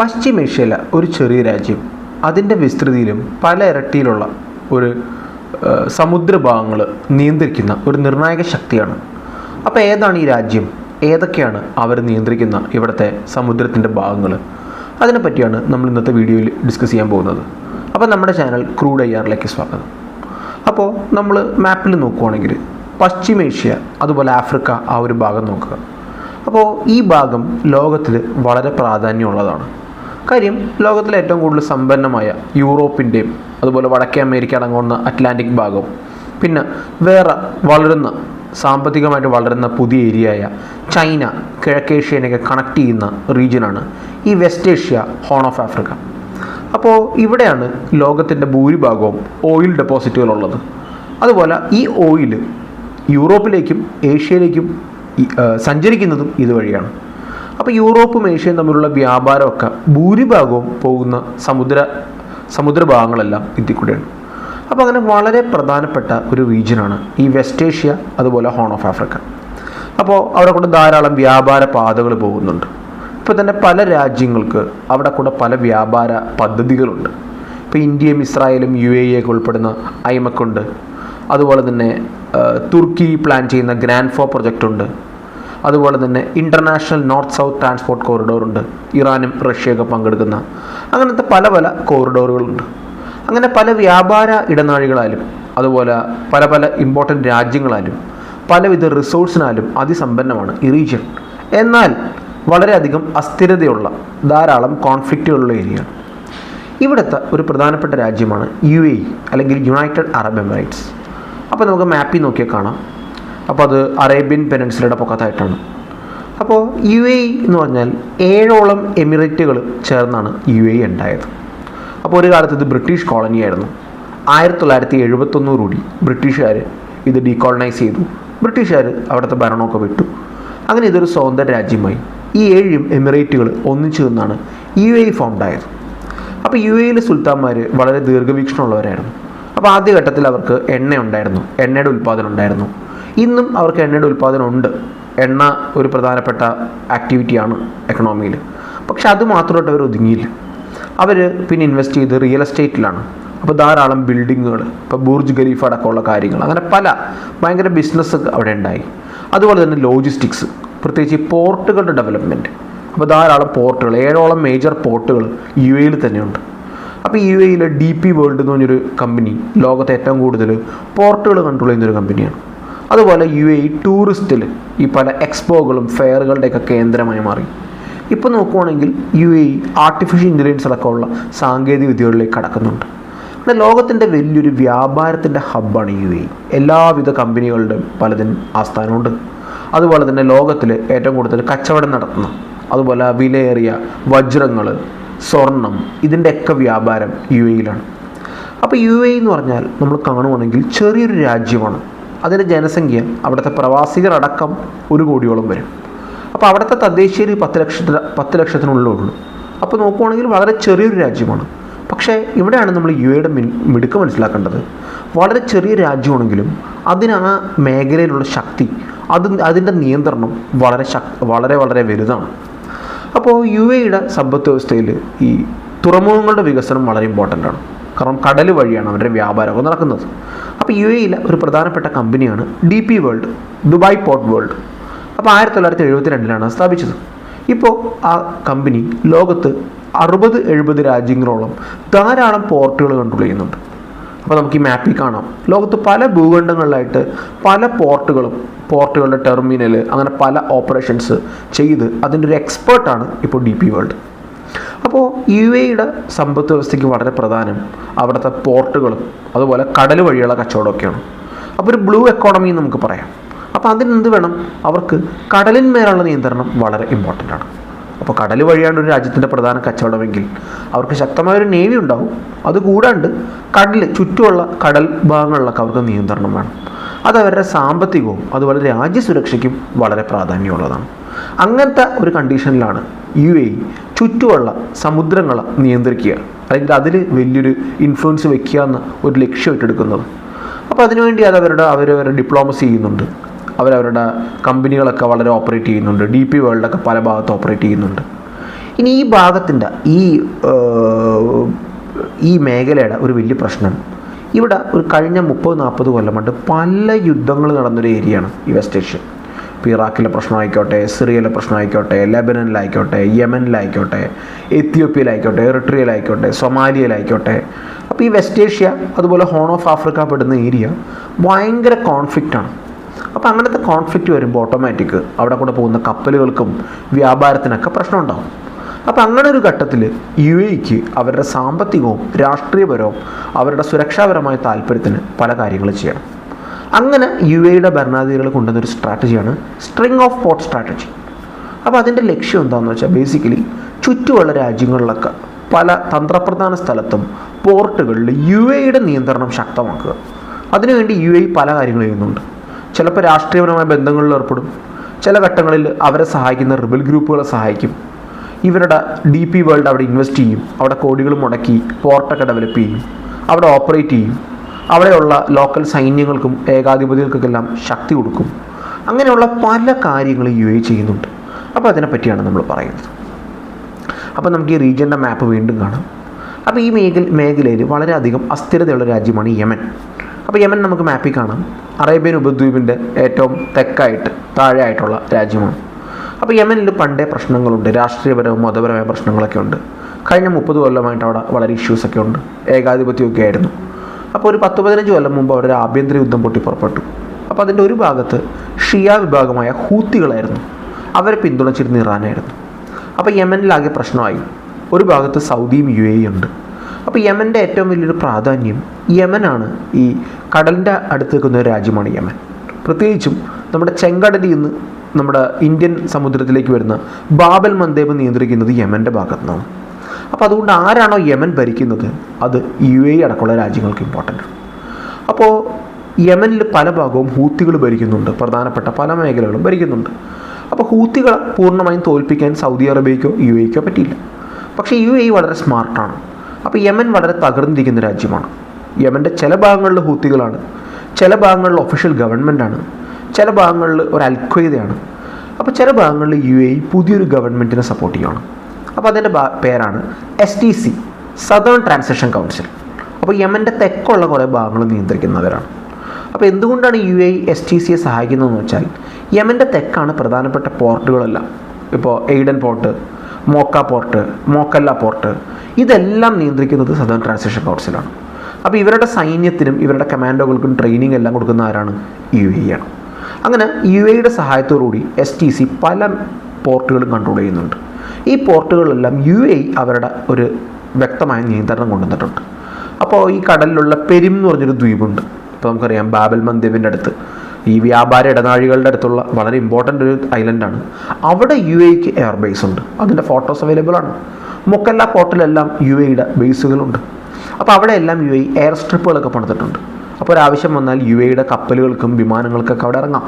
പശ്ചിമേഷ്യയിലെ ഒരു ചെറിയ രാജ്യം. അതിന്റെ വിസ്തൃതിയിലും പല ഇരട്ടിയിലുള്ള ഒരു സമുദ്രഭാഗങ്ങൾ നിയന്ത്രിക്കുന്ന ഒരു നിർണായക ശക്തിയാണ്. അപ്പോൾ ഏതാണ് ഈ രാജ്യം? ഏതൊക്കെയാണ് അവർ നിയന്ത്രിക്കുന്ന ഇവിടുത്തെ സമുദ്രത്തിന്റെ ഭാഗങ്ങൾ അതിനെപ്പറ്റിയാണ് നമ്മൾ ഇന്നത്തെ വീഡിയോയിൽ ഡിസ്കസ് ചെയ്യാൻ പോകുന്നത്. അപ്പോൾ നമ്മുടെ ചാനൽ ക്രൂഡ് ഐ ആറിലേക്ക് സ്വാഗതം. അപ്പോൾ നമ്മൾ മാപ്പിൽ നോക്കുവാണെങ്കിൽ പശ്ചിമേഷ്യ അതുപോലെ ആഫ്രിക്ക ആ ഒരു ഭാഗം നോക്കുക. അപ്പോൾ ഈ ഭാഗം ലോകത്തിൽ വളരെ പ്രാധാന്യമുള്ളതാണ്. കാര്യം ലോകത്തിലെ ഏറ്റവും കൂടുതൽ സമ്പന്നമായ യൂറോപ്പിന്റെയും അതുപോലെ വടക്കേ അമേരിക്ക അടങ്ങുന്ന അറ്റ്ലാന്റിക് ഭാഗവും പിന്നെ വേറെ വളരുന്ന സാമ്പത്തികമായിട്ട് വളരുന്ന പുതിയ ഏരിയയായ ചൈന കിഴക്കേഷ്യനെയൊക്കെ കണക്ട് ചെയ്യുന്ന റീജിയനാണ് ഈ West Asia horn of Africa അപ്പോൾ ഇവിടെയാണ് ലോകത്തിന്റെ ഭൂരിഭാഗവും ഓയിൽ ഡെപ്പോസിറ്റുകളുള്ളത് അതുപോലെ ഈ ഓയിൽ യൂറോപ്പിലേക്കും ഏഷ്യയിലേക്കും സഞ്ചരിക്കുന്നതും ഇതുവഴിയാണ്. അപ്പോൾ യൂറോപ്പും ഏഷ്യയും തമ്മിലുള്ള വ്യാപാരമൊക്കെ ഭൂരിഭാഗവും പോകുന്ന സമുദ്ര സമുദ്രഭാഗങ്ങളെല്ലാം ഇതിൽ കൂടെയാണ് അപ്പോൾ അങ്ങനെ വളരെ പ്രധാനപ്പെട്ട ഒരു റീജിയനാണ് ഈ വെസ്റ്റ് ഏഷ്യ അതുപോലെ ഹോൺ ഓഫ് ആഫ്രിക്ക. അപ്പോൾ അവിടെ കൂടെ ധാരാളം വ്യാപാര പാതകൾ പോകുന്നുണ്ട്. ഇപ്പോൾ തന്നെ പല രാജ്യങ്ങൾക്ക് അവിടെ കൂടെ പല വ്യാപാര പദ്ധതികളുണ്ട്. ഇപ്പോൾ ഇന്ത്യയും ഇസ്രായേലും യു എ ഒക്കെ ഉൾപ്പെടുന്ന ഐമക്കുണ്ട് അതുപോലെ തന്നെ തുർക്കി പ്ലാൻ ചെയ്യുന്ന ഗ്രാൻഡ് ഫോ പ്രൊജക്റ്റ് ഉണ്ട്. അതുപോലെ തന്നെ international north south transport corridor ഉണ്ട്. ഇറാനും റഷ്യയൊക്കെ പങ്കെടുക്കുന്ന അങ്ങനത്തെ പല പല കോറിഡോറുകളുണ്ട് അങ്ങനെ പല വ്യാപാര ഇടനാഴികളാലും അതുപോലെ പല പല ഇമ്പോർട്ടന്റ് രാജ്യങ്ങളാലും പലവിധ റിസോഴ്സിനാലും അതിസമ്പന്നമാണ് ഈ റീജിയൻ എന്നാൽ വളരെയധികം അസ്ഥിരതയുള്ള ധാരാളം കോൺഫ്ലിക്റ്റുകളുള്ള ഏരിയ ഇവിടുത്തെ ഒരു പ്രധാനപ്പെട്ട രാജ്യമാണ് യു എ അല്ലെങ്കിൽ യുണൈറ്റഡ് അറബ് എമിറേറ്റ്സ് അപ്പോൾ നമുക്ക് മാപ്പിൽ നോക്കിയാൽ കാണാം. അപ്പോൾ അത് അറേബ്യൻ പെനൻസിലയുടെ പൊക്കത്തായിട്ടാണ്. അപ്പോൾ യു എ എന്ന് പറഞ്ഞാൽ ഏഴോളം എമിറേറ്റുകൾ ചേർന്നാണ് യു എ ഉണ്ടായത്. അപ്പോൾ ഒരു കാലത്ത് ഇത് ബ്രിട്ടീഷ് കോളനിയായിരുന്നു ആയിരത്തി തൊള്ളായിരത്തി എഴുപത്തൊന്നൂറുകൂടി ബ്രിട്ടീഷുകാർ ഇത് ഡീകോളനൈസ് ചെയ്തു. ബ്രിട്ടീഷുകാർ അവിടുത്തെ ഭരണമൊക്കെ വിട്ടു. അങ്ങനെ ഇതൊരു സ്വതന്ത്ര രാജ്യമായി. ഈ ഏഴും എമിറേറ്റുകൾ ഒന്നിച്ചു നിന്നാണ് യു എ ഫോംഡ് ആയത്. അപ്പോൾ യു എയിലെ സുൽത്താന്മാർ വളരെ ദീർഘവീക്ഷണമുള്ളവരായിരുന്നു. അപ്പോൾ ആദ്യഘട്ടത്തിൽ അവർക്ക് എണ്ണ ഉണ്ടായിരുന്നു. എണ്ണയുടെ ഉൽപ്പാദനം ഉണ്ടായിരുന്നു. ഇന്നും അവർക്ക് എണ്ണയുടെ ഉൽപ്പാദനം ഉണ്ട് എണ്ണ ഒരു പ്രധാനപ്പെട്ട ആക്ടിവിറ്റിയാണ് എക്കണോമിയിൽ പക്ഷെ അത് മാത്രമായിട്ട് അവർ ഒതുങ്ങിയില്ല. അവർ പിന്നെ ഇൻവെസ്റ്റ് ചെയ്ത് റിയൽ എസ്റ്റേറ്റിലാണ് അപ്പോൾ ധാരാളം ബിൽഡിങ്ങുകൾ ഇപ്പോൾ ബൂർജ് ഖലീഫ അടക്കമുള്ള കാര്യങ്ങൾ അങ്ങനെ പല ഭയങ്കര ബിസിനസ് അവിടെ ഉണ്ടായി. അതുപോലെ തന്നെ ലോജിസ്റ്റിക്സ് പ്രത്യേകിച്ച് ഈ പോർട്ടുകളുടെ ഡെവലപ്മെന്റ് അപ്പോൾ ധാരാളം പോർട്ടുകൾ ഏഴോളം മേജർ പോർട്ടുകൾ യു എയിൽ തന്നെയുണ്ട്. അപ്പോൾ യു എയിലെ ഡി പി വേൾഡ് എന്ന് പറഞ്ഞൊരു കമ്പനി ലോകത്തെ ഏറ്റവും കൂടുതൽ പോർട്ടുകൾ കൺട്രോൾ ചെയ്യുന്നൊരു കമ്പനിയാണ് അതുപോലെ യു എ ടൂറിസ്റ്റിൽ ഈ പല എക്സ്പോകളും ഫെയറുകളുടെയൊക്കെ കേന്ദ്രമായി മാറി. ഇപ്പോൾ നോക്കുവാണെങ്കിൽ യു എ ആർട്ടിഫിഷ്യൽ ഇന്റലിജൻസ് അടക്കമുള്ള സാങ്കേതിക വിദ്യകളിലേക്ക് കടക്കുന്നുണ്ട്. അങ്ങനെ ലോകത്തിന്റെ വലിയൊരു വ്യാപാരത്തിന്റെ ഹബ്ബാണ് യു എ എല്ലാവിധ കമ്പനികളുടെയും പലതിനും ആസ്ഥാനമുണ്ട്. അതുപോലെ തന്നെ ലോകത്തിൽ ഏറ്റവും കൂടുതൽ കച്ചവടം നടത്തുന്ന അതുപോലെ വിലയേറിയ വജ്രങ്ങൾ സ്വർണം ഇതിന്റെയൊക്കെ വ്യാപാരം യു എയിലാണ് അപ്പോൾ യു എ എന്ന് പറഞ്ഞാൽ നമ്മൾ കാണുവാണെങ്കിൽ ചെറിയൊരു രാജ്യമാണ് അതിന്റെ ജനസംഖ്യ അവിടുത്തെ പ്രവാസികളടക്കം ഒരു കോടിയോളം വരും. അപ്പോൾ അവിടുത്തെ തദ്ദേശീയർ പത്ത് ലക്ഷത്തിന് പത്ത് ലക്ഷത്തിനുള്ളിലുള്ളൂ അപ്പോൾ നോക്കുവാണെങ്കിൽ വളരെ ചെറിയൊരു രാജ്യമാണ്. പക്ഷേ ഇവിടെയാണ് നമ്മൾ യു എയുടെ മിടുക്ക് മനസ്സിലാക്കേണ്ടത്. വളരെ ചെറിയ രാജ്യമാണെങ്കിലും അതിന് ആ മേഖലയിലുള്ള ശക്തി അത് അതിന്റെ നിയന്ത്രണം വളരെ ശക് വളരെ വളരെ വലുതാണ്. അപ്പോൾ യു എയുടെ സമ്പദ് വ്യവസ്ഥയിൽ ഈ തുറമുഖങ്ങളുടെ വികസനം വളരെ ഇമ്പോർട്ടന്റ് ആണ്. കാരണം കടൽ വഴിയാണ് അവരുടെ വ്യാപാരമൊക്കെ നടക്കുന്നത്. അപ്പോൾ യു എയിലെ ഒരു പ്രധാനപ്പെട്ട കമ്പനിയാണ് D P world Dubai port world. അപ്പോൾ ആയിരത്തി തൊള്ളായിരത്തി എഴുപത്തി രണ്ടിലാണ് സ്ഥാപിച്ചത്. ഇപ്പോൾ ആ കമ്പനി ലോകത്ത് അറുപത് എഴുപത് രാജ്യങ്ങളോളം ധാരാളം പോർട്ടുകൾ കൺട്രോൾ ചെയ്യുന്നുണ്ട് അപ്പോൾ നമുക്ക് ഈ മാപ്പിൽ കാണാം. ലോകത്ത് പല ഭൂഖണ്ഡങ്ങളിലായിട്ട് പല പോർട്ടുകളും പോർട്ടുകളുടെ ടെർമിനൽ അങ്ങനെ പല ഓപ്പറേഷൻസ് ചെയ്ത് അതിന്റെ ഒരു എക്സ്പേർട്ടാണ് ഇപ്പോൾ ഡി പി വേൾഡ്. അപ്പോൾ യു എയുടെ സമ്പദ് വ്യവസ്ഥയ്ക്ക് വളരെ പ്രധാനം അവിടുത്തെ പോർട്ടുകളും അതുപോലെ കടൽ വഴിയുള്ള കച്ചവടമൊക്കെയാണ്. അപ്പോൾ ഒരു ബ്ലൂ എക്കോണമി നമുക്ക് പറയാം. അപ്പോൾ അതിന് എന്ത് വേണം? അവർക്ക് കടലിന്മേലുള്ള നിയന്ത്രണം വളരെ ഇമ്പോർട്ടന്റ് ആണ്. അപ്പോൾ കടൽ വഴിയാണ് ഒരു രാജ്യത്തിന്റെ പ്രധാന കച്ചവടമെങ്കിൽ അവർക്ക് ശക്തമായ ഒരു നേവി ഉണ്ടാവും. അതുകൂടാണ്ട് കടൽ ചുറ്റുമുള്ള കടൽ ഭാഗങ്ങളിലൊക്കെ അവർക്ക് നിയന്ത്രണം വേണം. അത് അവരുടെ സാമ്പത്തികവും അതുപോലെ രാജ്യസുരക്ഷയ്ക്കും വളരെ പ്രാധാന്യമുള്ളതാണ്. അങ്ങനത്തെ ഒരു കണ്ടീഷനിലാണ് യു എ ചുറ്റുമുള്ള സമുദ്രങ്ങളെ നിയന്ത്രിക്കുക. അല്ലെങ്കിൽ അതിൽ വലിയൊരു ഇൻഫ്ലുവൻസ് വെക്കുക എന്ന ഒരു ലക്ഷ്യമായിട്ടെടുക്കുന്നത് അപ്പോൾ അതിനുവേണ്ടി അത് അവരുടെ അവരവരുടെ ഡിപ്ലോമസി ചെയ്യുന്നുണ്ട്. അവരവരുടെ കമ്പനികളൊക്കെ വളരെ ഓപ്പറേറ്റ് ചെയ്യുന്നുണ്ട്. ഡി പി വേൾഡൊക്കെ പല ഭാഗത്ത് ഓപ്പറേറ്റ് ചെയ്യുന്നുണ്ട്. ഇനി ഈ ഭാഗത്തിന്റെ ഈ ഈ മേഖലയുടെ ഒരു വലിയ പ്രശ്നം. ഇവിടെ ഒരു കഴിഞ്ഞ മുപ്പത് നാൽപ്പത് കൊല്ലം കൊണ്ട് പല യുദ്ധങ്ങൾ നടന്നൊരു ഏരിയയാണ് ഈ വെസ്റ്റ് ഏഷ്യ ഇപ്പോൾ ഇറാഖിലെ പ്രശ്നമായിക്കോട്ടെ സിറിയയിലെ പ്രശ്നമായിക്കോട്ടെ ലെബനനിലായിക്കോട്ടെ യമനിലായിക്കോട്ടെ എത്യോപ്യയിലായിക്കോട്ടെ എറിട്രിയയിലായിക്കോട്ടെ സൊമാലിയയിലായിക്കോട്ടെ. അപ്പോൾ ഈ വെസ്റ്റ് ഏഷ്യ അതുപോലെ ഹോൺ ഓഫ് ആഫ്രിക്ക പെടുന്ന ഏരിയ ഭയങ്കര കോൺഫ്ലിക്റ്റാണ് അപ്പോൾ അങ്ങനത്തെ കോൺഫ്ലിക്റ്റ് വരുമ്പോൾ ഓട്ടോമാറ്റിക് അവിടെ കൂടെ പോകുന്ന കപ്പലുകൾക്കും വ്യാപാരത്തിനൊക്കെ പ്രശ്നമുണ്ടാകും അപ്പോൾ അങ്ങനെ ഒരു ഘട്ടത്തിൽ യു എക്ക് അവരുടെ സാമ്പത്തികവും രാഷ്ട്രീയപരവും അവരുടെ സുരക്ഷാപരമായ താല്പര്യത്തിന് പല കാര്യങ്ങൾ ചെയ്യണം. അങ്ങനെ യു എയുടെ ഭരണാധികാരികൾ കൊണ്ടുവന്നൊരു സ്ട്രാറ്റജിയാണ് സ്ട്രിങ് ഓഫ് പോർട്ട് സ്ട്രാറ്റജി അപ്പോൾ അതിന്റെ ലക്ഷ്യം എന്താണെന്ന് വെച്ചാൽ ബേസിക്കലി ചുറ്റുമുള്ള രാജ്യങ്ങളിലൊക്കെ പല തന്ത്രപ്രധാന സ്ഥലത്തും പോർട്ടുകളിൽ യു എയുടെ നിയന്ത്രണം ശക്തമാക്കുക. അതിനുവേണ്ടി യു എ പല കാര്യങ്ങൾ ചെയ്യുന്നുണ്ട്. ചിലപ്പോൾ രാഷ്ട്രീയപരമായ ബന്ധങ്ങളിൽ ഏർപ്പെടും. ചില ഘട്ടങ്ങളിൽ അവരെ സഹായിക്കുന്ന റിബൽ ഗ്രൂപ്പുകളെ സഹായിക്കും. ഇവരുടെ ഡി പി വേൾഡ് അവിടെ ഇൻവെസ്റ്റ് ചെയ്യും. അവിടെ കോടികൾ മുടക്കി പോർട്ടൊക്കെ ഡെവലപ്പ് ചെയ്യും. അവിടെ ഓപ്പറേറ്റ് ചെയ്യും. അവിടെയുള്ള ലോക്കൽ സൈന്യങ്ങൾക്കും ഏകാധിപതികൾക്കെല്ലാം ശക്തി കൊടുക്കും. അങ്ങനെയുള്ള പല കാര്യങ്ങളും യു എ ചെയ്യുന്നുണ്ട്. അപ്പോൾ അതിനെപ്പറ്റിയാണ് നമ്മൾ പറയുന്നത്. അപ്പോൾ നമുക്ക് ഈ റീജിയന്റെ മാപ്പ് വീണ്ടും കാണാം. അപ്പോൾ ഈ മേഖല മേഖലയിൽ വളരെയധികം അസ്ഥിരതയുള്ള രാജ്യമാണ് യമൻ. അപ്പോൾ യമൻ നമുക്ക് മാപ്പിൽ കാണാം. അറേബ്യൻ ഉപദ്വീപിന്റെ ഏറ്റവും തെക്കായിട്ട് താഴെയായിട്ടുള്ള രാജ്യമാണ്. അപ്പോൾ യമനിൽ പണ്ടേ പ്രശ്നങ്ങളുണ്ട്. രാഷ്ട്രീയപരവും മതപരമായ പ്രശ്നങ്ങളൊക്കെ ഉണ്ട്. കഴിഞ്ഞ മുപ്പത് കൊല്ലമായിട്ട് അവിടെ വളരെ ഇഷ്യൂസൊക്കെ ഉണ്ട്. ഏകാധിപത്യമൊക്കെ ആയിരുന്നു. അപ്പോൾ ഒരു പത്ത് പതിനഞ്ച് കൊല്ലം മുമ്പ് അവിടെ ഒരു ആഭ്യന്തര യുദ്ധം പൊട്ടി പുറപ്പെട്ടു. അപ്പോൾ അതിന്റെ ഒരു ഭാഗത്ത് ഷിയ വിഭാഗമായ ഹൂത്തികളായിരുന്നു. അവരെ പിന്തുണച്ചിരുന്ന ഇറാനായിരുന്നു. അപ്പോൾ യമനിലാകെ പ്രശ്നമായി. ഒരു ഭാഗത്ത് സൗദിയും യു എ ഉണ്ട്. അപ്പോൾ യമന്റെ ഏറ്റവും വലിയൊരു പ്രാധാന്യം യമനാണ്. ഈ കടലിന്റെ അടുത്ത് നിൽക്കുന്ന ഒരു രാജ്യമാണ് യമൻ. പ്രത്യേകിച്ചും നമ്മുടെ ചെങ്കടലിൽ നിന്ന് നമ്മുടെ ഇന്ത്യൻ സമുദ്രത്തിലേക്ക് വരുന്ന ബാബൽ മന്ദേബ് നിയന്ത്രിക്കുന്നത് യമന്റെ ഭാഗത്തു നിന്നാണ് അപ്പോൾ അതുകൊണ്ട് ആരാണോ യമൻ ഭരിക്കുന്നത്? അത് യു എ അടക്കമുള്ള രാജ്യങ്ങൾക്ക് ഇമ്പോർട്ടന്റ് ആണ് അപ്പോൾ യമനിൽ പല ഭാഗവും ഹൂത്തികൾ ഭരിക്കുന്നുണ്ട്. പ്രധാനപ്പെട്ട പല മേഖലകളും ഭരിക്കുന്നുണ്ട്. അപ്പോൾ ഹൂത്തികളെ പൂർണമായും തോൽപ്പിക്കാൻ സൗദി അറേബ്യയ്ക്കോ യു എക്കോ പറ്റിയില്ല. പക്ഷേ യു എ വളരെ സ്മാർട്ടാണ് അപ്പോൾ യമൻ വളരെ തകർന്നിരിക്കുന്ന രാജ്യമാണ്. യമന്റെ ചില ഭാഗങ്ങളിൽ ഹൂത്തികളാണ്. ചില ഭാഗങ്ങളിൽ ഒഫീഷ്യൽ ഗവൺമെന്റാണ് ചില ഭാഗങ്ങളിൽ ഒരു അൽഖ്വയ്ദയാണ് അപ്പോൾ ചില ഭാഗങ്ങളിൽ യു എ പുതിയൊരു ഗവൺമെന്റിനെ സപ്പോർട്ട് ചെയ്യുകയാണ് അപ്പോൾ അതിന്റെ പേരാണ് S T C southern transaction council അപ്പോൾ യമന്റെ തെക്കുള്ള കുറേ ഭാഗങ്ങൾ നിയന്ത്രിക്കുന്നവരാണ്. അപ്പോൾ എന്തുകൊണ്ടാണ് യു എ എസ് ടി സിയെ സഹായിക്കുന്നതെന്ന് വെച്ചാൽ യമന്റെ തെക്കാണ് പ്രധാനപ്പെട്ട പോർട്ടുകളെല്ലാം. ഇപ്പോൾ Aden port Mocha port Mukalla port ഇതെല്ലാം നിയന്ത്രിക്കുന്നത് സദേൺ ട്രാൻസാക്ഷൻ കൗൺസിലാണ് അപ്പോൾ ഇവരുടെ സൈന്യത്തിനും ഇവരുടെ കമാൻഡോകൾക്കും ട്രെയിനിങ് എല്ലാം കൊടുക്കുന്ന ആരാണ് യു എ ആണ്. അങ്ങനെ യു എയുടെ സഹായത്തോടുകൂടി എസ് ടി സി പല പോർട്ടുകളും കൺട്രോൾ ചെയ്യുന്നുണ്ട്. ഈ പോർട്ടുകളെല്ലാം യു എ അവരുടെ ഒരു വ്യക്തമായ നിയന്ത്രണം കൊണ്ടുവന്നിട്ടുണ്ട്. അപ്പോൾ ഈ കടലിലുള്ള പെരിം എന്ന് പറഞ്ഞൊരു ദ്വീപുണ്ട്. ഇപ്പോൾ നമുക്കറിയാം ബാബൽ മന്ദീപിന്റെ അടുത്ത്. ഈ വ്യാപാര ഇടനാഴികളുടെ അടുത്തുള്ള വളരെ ഇമ്പോർട്ടന്റ് ഒരു ഐലൻഡാണ് അവിടെ യു എക്ക് എയർ ബേസ് ഉണ്ട്. അതിന്റെ ഫോട്ടോസ് അവൈലബിൾ ആണ്. മുക്കല്ല പോർട്ടിലെല്ലാം യു എയുടെ ബേസുകളുണ്ട് അപ്പോൾ അവിടെയെല്ലാം യു എ എയർ സ്ട്രിപ്പുകളൊക്കെ പണിതിട്ടുണ്ട്. അപ്പോൾ ഒരാവശ്യം വന്നാൽ യു എയുടെ കപ്പലുകൾക്കും വിമാനങ്ങൾക്കൊക്കെ അവിടെ ഇറങ്ങാം.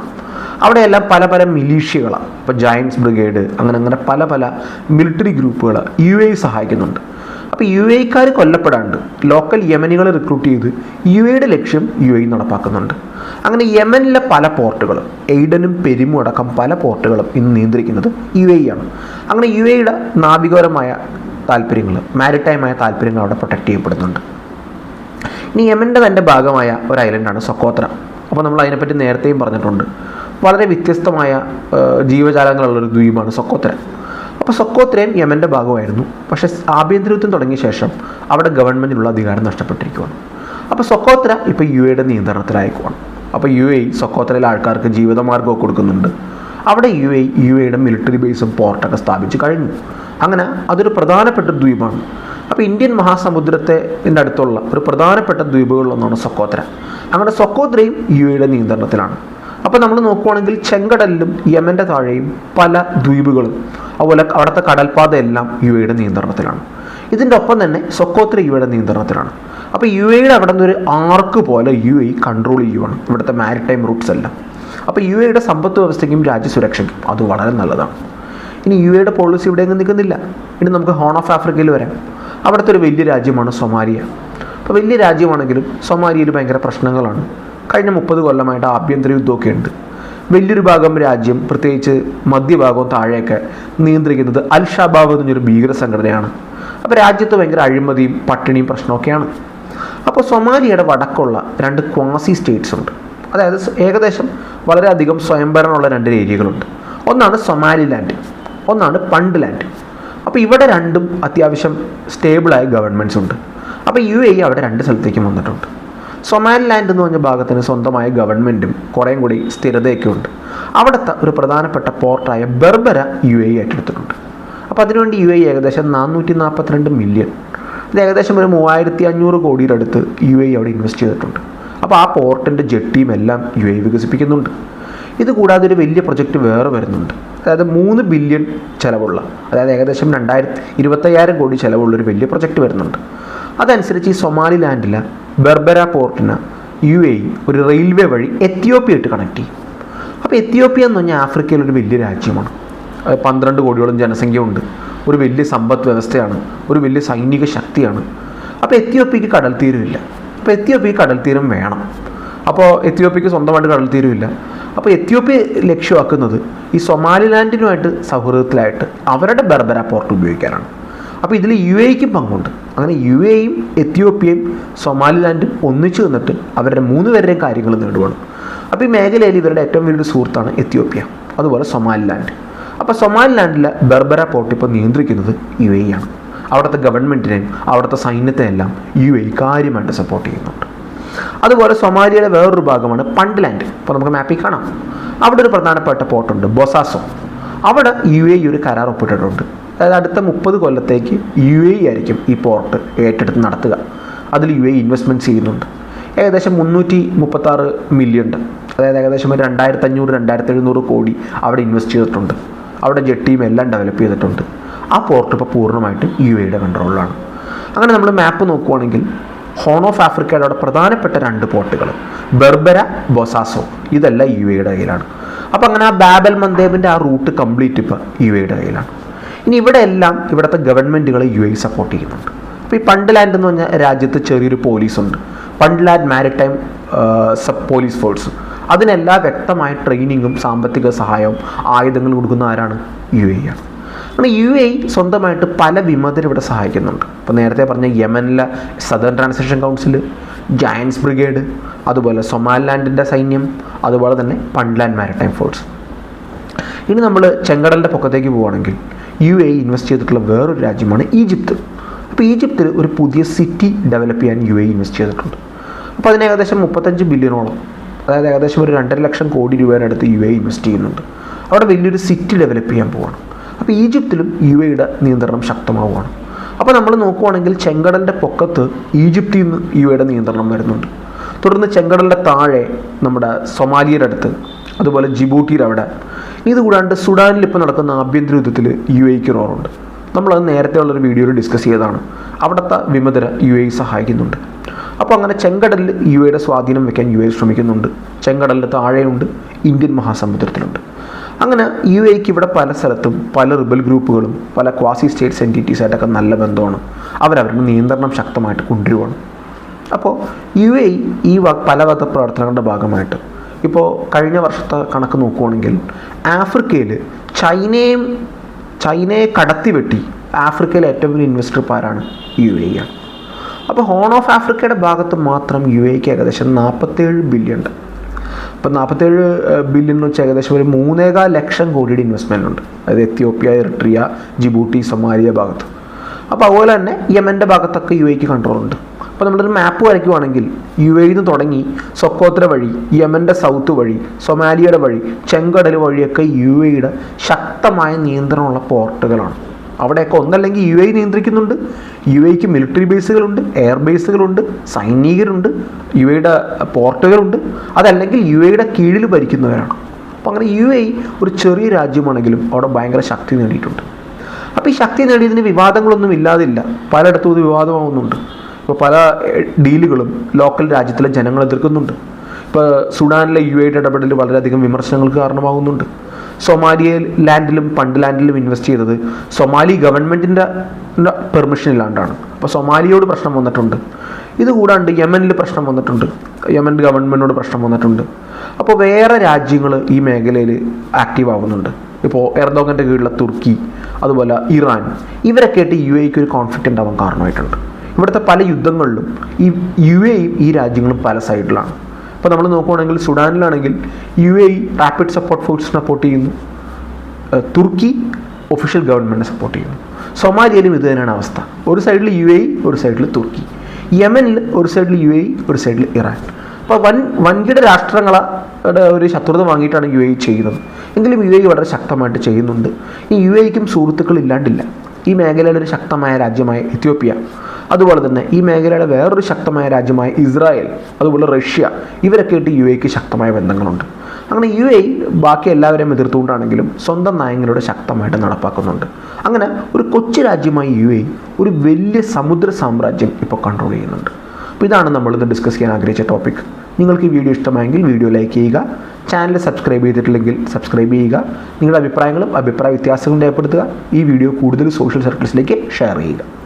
അവിടെയെല്ലാം പല പല മിലീഷ്യകളാണ്. ഇപ്പോൾ ജയൻസ് ബ്രിഗേഡ് അങ്ങനെ അങ്ങനെ പല പല മിലിറ്ററി ഗ്രൂപ്പുകൾ യു എ സഹായിക്കുന്നുണ്ട്. അപ്പോൾ യു എക്കാർ കൊല്ലപ്പെടാണ്ട് ലോക്കൽ യമനികളെ റിക്രൂട്ട് ചെയ്ത് യു എയുടെ ലക്ഷ്യം യു എ നടപ്പാക്കുന്നുണ്ട്. അങ്ങനെ യമനിലെ പല പോർട്ടുകളും എയ്ഡനും പെരിമും അടക്കം പല പോർട്ടുകളും ഇന്ന് നിയന്ത്രിക്കുന്നത് യു എ ആണ്. അങ്ങനെ യു എയുടെ നാവികപരമായ താല്പര്യങ്ങൾ മാരിടൈമായ താല്പര്യങ്ങൾ അവിടെ പ്രൊട്ടക്റ്റ് ചെയ്യപ്പെടുന്നുണ്ട്. ഇനി യമന്റെ തന്നെ ഭാഗമായ ഒരു ഐലൻഡാണ് സക്കോത്ര. അപ്പോൾ നമ്മൾ അതിനെപ്പറ്റി നേരത്തെയും പറഞ്ഞിട്ടുണ്ട്. വളരെ വ്യത്യസ്തമായ ജീവജാലങ്ങളുള്ളൊരു ദ്വീപാണ് സക്കോത്ര അപ്പോൾ സക്കോത്രയും യമന്റെ ഭാഗമായിരുന്നു. പക്ഷേ ആഭ്യന്തര യുദ്ധം തുടങ്ങിയ ശേഷം അവിടെ ഗവൺമെന്റിനുള്ള അധികാരം നഷ്ടപ്പെട്ടിരിക്കുകയാണ് അപ്പോൾ സക്കോത്ര ഇപ്പോൾ യു എയുടെ നിയന്ത്രണത്തിലായിക്കുവാണ് അപ്പോൾ യു എ സൊക്കോത്രയിലെ ആൾക്കാർക്ക് ജീവിതമാർഗമൊക്കെ കൊടുക്കുന്നുണ്ട്. അവിടെ യു എ യു എയുടെ മിലിറ്ററി ബേസും പോർട്ടൊക്കെ സ്ഥാപിച്ച് കഴിഞ്ഞു. അങ്ങനെ അതൊരു പ്രധാനപ്പെട്ട ദ്വീപാണ്. അപ്പോൾ ഇന്ത്യൻ മഹാസമുദ്രത്തെ അടുത്തുള്ള ഒരു പ്രധാനപ്പെട്ട ദ്വീപുകളിലൊന്നാണ് സക്കോത്ര. അങ്ങനെ സക്കോത്രയും യു എയുടെ നിയന്ത്രണത്തിലാണ്. അപ്പോൾ നമ്മൾ നോക്കുവാണെങ്കിൽ ചെങ്കടലിലും യമന്റെ താഴെയും പല ദ്വീപുകളും അതുപോലെ അവിടുത്തെ കടൽപാതയെല്ലാം യു എയുടെ നിയന്ത്രണത്തിലാണ്. ഇതിന്റെ ഒപ്പം തന്നെ സൊക്കോത്ര യു എയുടെ നിയന്ത്രണത്തിലാണ്. അപ്പോൾ യു എയുടെ അവിടെ നിന്ന് ഒരു ആർക്ക് പോലെ യു എ കൺട്രോൾ ചെയ്യുവാണ് ഇവിടുത്തെ മാരിടൈം റൂട്ട്സ് എല്ലാം. അപ്പോൾ യു എയുടെ സമ്പത്ത് വ്യവസ്ഥയ്ക്കും രാജ്യസുരക്ഷയ്ക്കും അത് വളരെ നല്ലതാണ്. ഇനി യു എയുടെ പോളിസി ഇവിടെയെങ്കിലും നിൽക്കുന്നില്ല. ഇനി നമുക്ക് ഹോൺ ഓഫ് ആഫ്രിക്കയിൽ വരാം. അവിടുത്തെ ഒരു വലിയ രാജ്യമാണ് സൊമാലിയ. അപ്പോൾ വലിയ രാജ്യമാണെങ്കിലും സൊമാലിയയിൽ ഭയങ്കര പ്രശ്നങ്ങളാണ്. കഴിഞ്ഞ മുപ്പത് കൊല്ലമായിട്ട് ആഭ്യന്തര യുദ്ധമൊക്കെ ഉണ്ട്. വലിയൊരു ഭാഗം രാജ്യം പ്രത്യേകിച്ച് മധ്യഭാഗവും താഴെയൊക്കെ നിയന്ത്രിക്കുന്നത് അൽ ഷബാബ് എന്നൊരു ഭീകര സംഘടനയാണ് അപ്പോൾ രാജ്യത്ത് ഭയങ്കര അഴിമതിയും പട്ടിണിയും പ്രശ്നമൊക്കെയാണ്. അപ്പോൾ സൊമാലിയയുടെ വടക്കുള്ള രണ്ട് ക്വാസി സ്റ്റേറ്റ്സ് ഉണ്ട്. അതായത് ഏകദേശം വളരെയധികം സ്വയംഭരണമുള്ള രണ്ട് ഏരിയകളുണ്ട്. ഒന്നാണ് സൊമാലിലാൻഡ് ഒന്നാണ് പണ്ട് ലാൻഡ് അപ്പോൾ ഇവിടെ രണ്ടും അത്യാവശ്യം സ്റ്റേബിളായ ഗവൺമെന്റ്സ് ഉണ്ട്. അപ്പോൾ യു എ അവിടെ രണ്ട് സ്ഥലത്തേക്കും വന്നിട്ടുണ്ട്. സൊമാലിലാൻഡ് എന്ന് പറഞ്ഞ ഭാഗത്തിന് സ്വന്തമായ ഗവൺമെന്റും കുറേയും കൂടി സ്ഥിരതയൊക്കെ ഉണ്ട്. അവിടുത്തെ ഒരു പ്രധാനപ്പെട്ട പോർട്ടായ ബെർബര യു എ ഏറ്റെടുത്തിട്ടുണ്ട്. അപ്പോൾ അതിനുവേണ്ടി യു എ ഏകദേശം നാനൂറ്റി നാൽപ്പത്തിരണ്ട് മില്യൺ ഇത് ഏകദേശം ഒരു മൂവായിരത്തി അഞ്ഞൂറ് കോടിയുടെ അടുത്ത് യു എ അവിടെ ഇൻവെസ്റ്റ് ചെയ്തിട്ടുണ്ട്. അപ്പോൾ ആ പോർട്ടിന്റെ ജെട്ടിയും എല്ലാം യു എ വികസിപ്പിക്കുന്നുണ്ട്. ഇത് കൂടാതെ ഒരു വലിയ പ്രൊജക്റ്റ് വേറെ വരുന്നുണ്ട്. അതായത് മൂന്ന് ബില്യൺ ചിലവുള്ള അതായത് ഏകദേശം രണ്ടായിരത്തി ഇരുപത്തയ്യായിരം കോടി ചിലവുള്ള ഒരു വലിയ പ്രൊജക്റ്റ് വരുന്നുണ്ട്. അതനുസരിച്ച് ഈ സൊമാലിലാൻഡിലെ ബെർബര പോർട്ടിന് യു എ ഒരു റെയിൽവേ വഴി എത്യോപ്യയായിട്ട് കണക്ട് ചെയ്യും. അപ്പോൾ എത്യോപ്യ എന്ന് പറഞ്ഞാൽ ആഫ്രിക്കയിലൊരു വലിയ രാജ്യമാണ്. പന്ത്രണ്ട് കോടിയോളം ജനസംഖ്യ ഉണ്ട് ഒരു വലിയ സമ്പദ് വ്യവസ്ഥയാണ്. ഒരു വലിയ സൈനിക ശക്തിയാണ്. അപ്പോൾ എത്യോപ്യക്ക് കടൽ തീരമില്ല അപ്പോൾ എത്യോപ്യക്ക് കടൽ തീരം വേണം. അപ്പോൾ എത്യോപ്യക്ക് സ്വന്തമായിട്ട് കടൽ തീരമില്ല അപ്പോൾ എത്യോപ്യ ലക്ഷ്യമാക്കുന്നത് ഈ സൊമാലിലാൻഡിനുമായിട്ട് സൗഹൃദത്തിലായിട്ട് അവരുടെ ബർബര പോർട്ട് ഉപയോഗിക്കാനാണ്. അപ്പോൾ ഇതിൽ യു എക്കും പങ്കുണ്ട്. അങ്ങനെ യു എയും എത്യോപ്യയും സൊമാലിലാൻഡും ഒന്നിച്ചു നിന്നിട്ട് അവരുടെ മൂന്ന് പേരുടെയും കാര്യങ്ങൾ നേടുവാണ്. അപ്പോൾ ഈ മേഖലയിൽ ഇവരുടെ ഏറ്റവും വലിയൊരു സുഹൃത്താണ് എത്യോപ്യ അതുപോലെ സൊമാലിലാൻഡ്. അപ്പോൾ സൊമാലിലാൻഡിലെ ബർബര പോർട്ട് ഇപ്പോൾ നിയന്ത്രിക്കുന്നത് യു എ ആണ്. അവിടുത്തെ ഗവൺമെന്റിനെയും അവിടുത്തെ സൈന്യത്തെയെല്ലാം യു എ കാര്യമായിട്ട് സപ്പോർട്ട് ചെയ്യുന്നുണ്ട്. അതുപോലെ സൊമാലിയയുടെ വേറൊരു ഭാഗമാണ് പണ്ട്ലാൻഡ്. ഇപ്പോൾ നമുക്ക് മാപ്പിൽ കാണാം. അവിടെ ഒരു പ്രധാനപ്പെട്ട പോർട്ടുണ്ട് ബൊസാസോ. അവിടെ യു എ ഒരു കരാർ ഒപ്പിട്ടിട്ടുണ്ട്. അതായത് അടുത്ത മുപ്പത് കൊല്ലത്തേക്ക് യു എ ആയിരിക്കും ഈ പോർട്ട് ഏറ്റെടുത്ത് നടത്തുക. അതിൽ യു എ ഇൻവെസ്റ്റ്മെന്റ് ചെയ്യുന്നുണ്ട്. ഏകദേശം മുന്നൂറ്റി മുപ്പത്താറ് മില്യൺ അതായത് ഏകദേശം ഒരു രണ്ടായിരത്തി അഞ്ഞൂറ് രണ്ടായിരത്തി എഴുന്നൂറ് കോടി അവിടെ ഇൻവെസ്റ്റ് ചെയ്തിട്ടുണ്ട്. അവിടെ ജെട്ടിയും എല്ലാം ഡെവലപ്പ് ചെയ്തിട്ടുണ്ട്. ആ പോർട്ട് ഇപ്പോൾ പൂർണമായിട്ടും യു എയുടെ കൺട്രോളിലാണ് അങ്ങനെ നമ്മൾ മാപ്പ് നോക്കുവാണെങ്കിൽ ഹോൺ ഓഫ് ആഫ്രിക്കയുടെ പ്രധാനപ്പെട്ട രണ്ട് പോർട്ടുകൾ ബെർബര ബൊസാസോ ഇതെല്ലാം യു എയുടെ കയ്യിലാണ്. അപ്പോൾ അങ്ങനെ ആ ബാബൽ മന്ദേബിന്റെ ആ റൂട്ട് കംപ്ലീറ്റ് ഇപ്പോൾ യു എയുടെ കയ്യിലാണ്. ഇനി ഇവിടെ എല്ലാം ഇവിടുത്തെ ഗവൺമെന്റുകൾ യു എ സപ്പോർട്ട് ചെയ്യുന്നുണ്ട്. അപ്പോൾ ഈ പണ്ട് ലാൻഡ് എന്ന് പറഞ്ഞാൽ രാജ്യത്ത് ചെറിയൊരു പോലീസുണ്ട് Puntland maritime sub police force അതിനെല്ലാം വ്യക്തമായ ട്രെയിനിങ്ങും സാമ്പത്തിക സഹായവും ആയുധങ്ങൾ കൊടുക്കുന്ന ആരാണ്? യു എ ആണ്. അങ്ങനെ യു എ സ്വന്തമായിട്ട് പല വിമതരെ ഇവിടെ സഹായിക്കുന്നുണ്ട്. ഇപ്പോൾ നേരത്തെ പറഞ്ഞ യമനിലെ southern transaction council giants brigade അതുപോലെ സൊമാലിലാൻഡിന്റെ സൈന്യം അതുപോലെ തന്നെ പണ്ട്ലാൻഡ് മാരിടൈം ഫോഴ്സ് ഇനി നമ്മൾ ചെങ്കടലിന്റെ പൊക്കത്തേക്ക് പോവുകയാണെങ്കിൽ യു എ ഇൻവെസ്റ്റ് ചെയ്തിട്ടുള്ള വേറൊരു രാജ്യമാണ് ഈജിപ്ത്. അപ്പോൾ ഈജിപ്തിൽ ഒരു പുതിയ സിറ്റി ഡെവലപ്പ് ചെയ്യാൻ യു എ ഇൻവെസ്റ്റ് ചെയ്തിട്ടുണ്ട്. അപ്പോൾ അതിന് ഏകദേശം മുപ്പത്തഞ്ച് ബില്യണോളം അതായത് ഏകദേശം ഒരു രണ്ടര lakh crore രൂപേനടുത്ത് U A invest ചെയ്യുന്നുണ്ട്. അവിടെ വലിയൊരു സിറ്റി ഡെവലപ്പ് ചെയ്യാൻ പോവാണ്. അപ്പോൾ ഈജിപ്തിലും യു എയുടെ നിയന്ത്രണം ശക്തമാവുകയാണ്. അപ്പോൾ നമ്മൾ നോക്കുവാണെങ്കിൽ ചെങ്കടലിന്റെ പൊക്കത്ത് ഈജിപ്തിൽ നിന്ന് യു എയുടെ നിയന്ത്രണം വരുന്നുണ്ട്. തുടർന്ന് ചെങ്കടലിന്റെ താഴെ നമ്മുടെ സൊമാലിയയുടെ അടുത്ത് അതുപോലെ ജിബൂട്ടിയുടെ അവിടെ. ഇതുകൂടാണ്ട് സുഡാനിൽ ഇപ്പോൾ നടക്കുന്ന ആഭ്യന്തര യുദ്ധത്തിൽ യു എക്ക് റോറുണ്ട് നമ്മളത് നേരത്തെ ഉള്ളൊരു വീഡിയോയിൽ ഡിസ്കസ് ചെയ്തതാണ്. അവിടുത്തെ വിമതര യു എ സഹായിക്കുന്നുണ്ട്. അപ്പോൾ അങ്ങനെ ചെങ്കടലിൽ യു എയുടെ സ്വാധീനം വയ്ക്കാൻ യു എ ശ്രമിക്കുന്നുണ്ട്. ചെങ്കടലിന്റെ താഴെയുണ്ട്. ഇന്ത്യൻ മഹാസമുദ്രത്തിലുണ്ട്. അങ്ങനെ യു എക്ക് ഇവിടെ പല സ്ഥലത്തും പല റിബൽ ഗ്രൂപ്പുകളും പല ക്വാസി സ്റ്റേറ്റ്സ് എന്റിറ്റീസായിട്ടൊക്കെ നല്ല ബന്ധമാണ്. അവരവരുടെ നിയന്ത്രണം ശക്തമായിട്ട് കൊണ്ടുവരുവാണ്. അപ്പോൾ യു എ ഈ പല വക പ്രവർത്തനങ്ങളുടെ ഭാഗമായിട്ട് ഇപ്പോൾ കഴിഞ്ഞ വർഷത്തെ കണക്ക് നോക്കുവാണെങ്കിൽ ആഫ്രിക്കയിൽ ചൈനയും ചൈനയെ കടത്തിവെട്ടി ആഫ്രിക്കയിലെ ഏറ്റവും വലിയ ഇൻവെസ്റ്റർ പാരാണ് യു എ ആണ് അപ്പോൾ ഹോൺ ഓഫ് ആഫ്രിക്കയുടെ ഭാഗത്ത് മാത്രം യു എക്ക് ഏകദേശം നാൽപ്പത്തേഴ് ബില്യൺ അപ്പോൾ നാൽപ്പത്തേഴ് ബില്യൺ വെച്ചാൽ ഏകദേശം ഒരു മൂന്നേകാൽ ലക്ഷം കോടിയുടെ ഇൻവെസ്റ്റ്മെന്റ് ഉണ്ട്. അതായത് എത്യോപ്യ എറിട്രിയ ജിബൂട്ടി സൊമാലിയ ഭാഗത്ത്. അപ്പോൾ അതുപോലെ തന്നെ യമന്റെ ഭാഗത്തൊക്കെ യു എക്ക് കൺട്രോൾ ഉണ്ട്. അപ്പോൾ നമ്മളൊരു മാപ്പ് വരയ്ക്കുവാണെങ്കിൽ യു എയിൽ നിന്ന് തുടങ്ങി സൊക്കോത്ര വഴി യമന്റെ സൗത്ത് വഴി സൊമാലിയയുടെ വഴി ചെങ്കടൽ വഴിയൊക്കെ യു എയുടെ ശക്തമായ നിയന്ത്രണമുള്ള പോർട്ടുകളാണ് അവിടെയൊക്കെ ഒന്നല്ലെങ്കിൽ യു എ നിയന്ത്രിക്കുന്നുണ്ട്. യു എക്ക് മിലിറ്ററി ബേസുകളുണ്ട് എയർ ബേസുകളുണ്ട് സൈനികരുണ്ട് യു എയുടെ പോർട്ടുകളുണ്ട്. അതല്ലെങ്കിൽ യു എയുടെ കീഴിൽ ഭരിക്കുന്നവരാണ്. അപ്പോൾ അങ്ങനെ യു എ ഒരു ചെറിയ രാജ്യമാണെങ്കിലും അവിടെ ഭയങ്കര ശക്തി നേടിയിട്ടുണ്ട്. അപ്പോൾ ഈ ശക്തി നേടിയതിന് വിവാദങ്ങളൊന്നും ഇല്ലാതില്ല. പലയിടത്തും ഇത് വിവാദമാവുന്നുണ്ട്. ഇപ്പോൾ പല ഡീലുകളും ലോക്കൽ രാജ്യത്തിലെ ജനങ്ങൾ എതിർക്കുന്നുണ്ട്. ഇപ്പോൾ സുഡാനിലെ യു എയുടെ ഇടപെടൽ വളരെയധികം വിമർശനങ്ങൾക്ക് കാരണമാകുന്നുണ്ട്. സൊമാലിയ ലാൻഡിലും പണ്ട് ലാൻഡിലും ഇൻവെസ്റ്റ് ചെയ്തത് സൊമാലി ഗവൺമെന്റിന്റെ പെർമിഷൻ ഇല്ലാണ്ടാണ് അപ്പോൾ സൊമാലിയോട് പ്രശ്നം വന്നിട്ടുണ്ട്. ഇതുകൂടാണ്ട് യമനിൽ പ്രശ്നം വന്നിട്ടുണ്ട്. യമൻ ഗവൺമെന്റിനോട് പ്രശ്നം വന്നിട്ടുണ്ട്. അപ്പോൾ വേറെ രാജ്യങ്ങൾ ഈ മേഖലയിൽ ആക്റ്റീവ് ആവുന്നുണ്ട്. ഇപ്പോൾ എർദോഗന്റെ കീഴിലുള്ള തുർക്കി അതുപോലെ ഇറാൻ ഇവരൊക്കെ ആയിട്ട് യു എക്ക് ഒരു കോൺഫ്ലിക്റ്റ് ഉണ്ടാവാൻ കാരണമായിട്ടുണ്ട്. ഇവിടുത്തെ പല യുദ്ധങ്ങളിലും ഈ യു എയും ഈ രാജ്യങ്ങളും പല സൈഡിലാണ് ഇപ്പോൾ നമ്മൾ നോക്കുകയാണെങ്കിൽ സുഡാനിലാണെങ്കിൽ U A rapid support force support ചെയ്യുന്നു. തുർക്കി ഒഫീഷ്യൽ ഗവൺമെന്റിനെ സപ്പോർട്ട് ചെയ്യുന്നു. സൊമാലിയയിലും ഇത് തന്നെയാണ് അവസ്ഥ. ഒരു സൈഡിൽ യു എ ഒരു സൈഡിൽ തുർക്കി. യമനിൽ ഒരു സൈഡിൽ യു എ ഒരു സൈഡിൽ ഇറാൻ. അപ്പോൾ വൻ വൻകിട രാഷ്ട്രങ്ങളുടെ ഒരു ശത്രുത വാങ്ങിയിട്ടാണ് യു എ ചെയ്യുന്നത്. എങ്കിലും യു എ വളരെ ശക്തമായിട്ട് ചെയ്യുന്നുണ്ട്. ഈ യു എക്കും സുഹൃത്തുക്കൾ ഇല്ലാണ്ടില്ല. ഈ മേഖലയിലൊരു ശക്തമായ രാജ്യമായ എത്യോപ്യ. അതുപോലെ തന്നെ ഈ മേഖലയുടെ വേറൊരു ശക്തമായ രാജ്യമായ ഇസ്രായേൽ അതുപോലെ റഷ്യ ഇവരൊക്കെ ആയിട്ട് യു എക്ക് ശക്തമായ ബന്ധങ്ങളുണ്ട്. അങ്ങനെ യു എ ബാക്കി എല്ലാവരെയും എതിർത്തുകൊണ്ടാണെങ്കിലും സ്വന്തം നയങ്ങളുടെ ശക്തമായിട്ട് നടപ്പാക്കുന്നുണ്ട്. അങ്ങനെ ഒരു കൊച്ചു രാജ്യമായ യു എ ഒരു വലിയ സമുദ്ര സാമ്രാജ്യം ഇപ്പോൾ കൺട്രോൾ ചെയ്യുന്നുണ്ട്. അപ്പോൾ ഇതാണ് നമ്മളിന്ന് ഡിസ്കസ് ചെയ്യാൻ ആഗ്രഹിച്ച ടോപ്പിക് നിങ്ങൾക്ക് ഈ വീഡിയോ ഇഷ്ടമായെങ്കിൽ വീഡിയോ ലൈക്ക് ചെയ്യുക ചാനൽ സബ്സ്ക്രൈബ് ചെയ്തിട്ടില്ലെങ്കിൽ സബ്സ്ക്രൈബ് ചെയ്യുക നിങ്ങളുടെ അഭിപ്രായങ്ങളും അഭിപ്രായ വ്യത്യാസങ്ങളും രേഖപ്പെടുത്തുക ഈ വീഡിയോ കൂടുതൽ സോഷ്യൽ സർക്കിൾസിലേക്ക് ഷെയർ ചെയ്യുക.